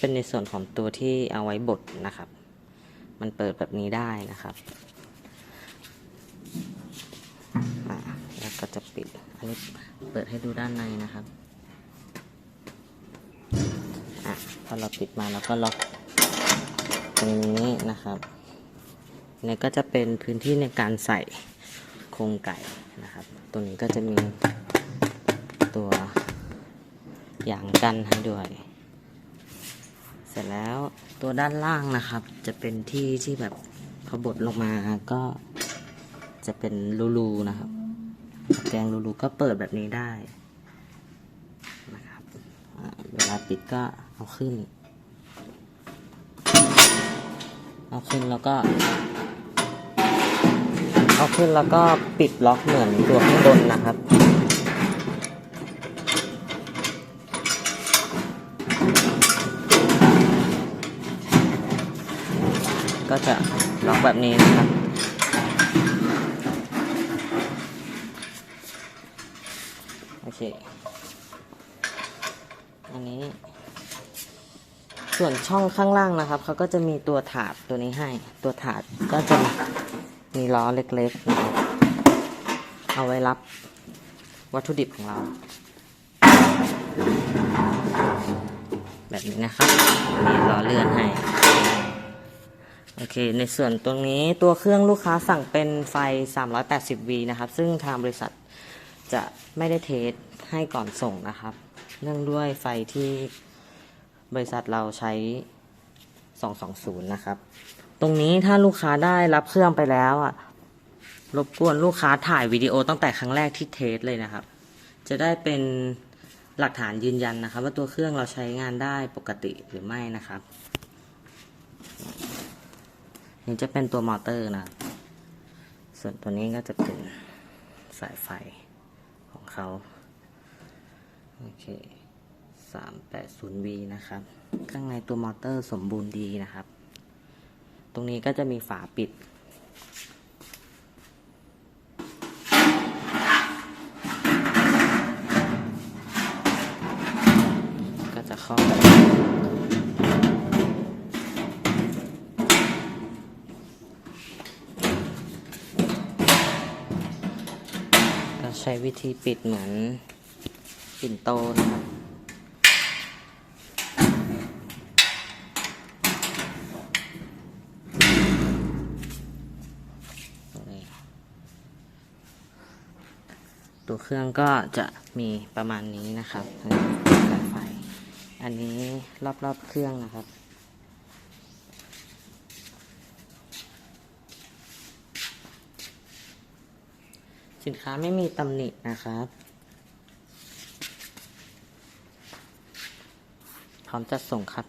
เป็นในส่วนของตัวที่เอาไว้บดนะครับ มันเปิดแบบนี้ได้นะครับ แล้วก็จะปิด อันนี้เปิดให้ดูด้านในนะครับอะพอเราปิดมาแล้วก็ล็อกตรงนี้นะครับเนี่ยก็จะเป็นพื้นที่ในการใส่โครงไก่นะครับตรงนี้ก็จะมีตัวอย่างกันให้ด้วย เสร็จแล้วตัวด้านล่างนะครับ จะเป็นที่ที่แบบพอบดลงมาก็จะเป็นรูๆนะครับแกรงรูๆก็เปิดแบบนี้ได้นะครับเวลาปิดก็เอาขึ้น เอาขึ้นแล้วก็ เอาขึ้นแล้วก็ปิดล็อกเหมือนตัวข้างบนนะครับ ก็จะล็อกแบบนี้นะครับ โอเค อันนี้ ส่วนช่องข้างล่างนะครับ เขาก็จะมีตัวถาดตัวนี้ให้ ตัวถาดก็จะมีล้อเล็กๆนะครับเอาไว้รับวัตถุดิบของเรา แบบนี้นะครับ มีล้อเลื่อนให้ โอเค ในส่วนตรงนี้ตัวเครื่องลูกค้าสั่งเป็นไฟ 380V นะครับ ซึ่งทางบริษัทจะไม่ได้เทสให้ก่อนส่งนะครับ เนื่องด้วยไฟที่บริษัทเราใช้ 220 นะครับ ตรงนี้ถ้าลูกค้าได้รับเครื่องไปแล้วอะ รบกวนลูกค้าถ่ายวิดีโอตั้งแต่ครั้งแรกที่เทสเลยนะครับ จะได้เป็นหลักฐานยืนยันนะครับ ว่าตัวเครื่องเราใช้งานได้ปกติหรือไม่นะครับ นี่จะเป็นตัวมอเตอร์นะ ส่วนตัวนี้ก็จะเป็นสายไฟของเขา โอเค 380V นะครับ ข้างในตัวมอเตอร์สมบูรณ์ดีนะครับ ตรงนี้ก็จะมีฝาปิดก็จะเข้าไใช้วิธีปิดเหมือนปิ่นโตนะครับตัวเครื่องก็จะมีประมาณนี้นะครับอันนี้สายไฟ อันนี้รอบๆเครื่องนะครับ สินค้าไม่มีตำหนินะครับ พร้อมจะส่งครับ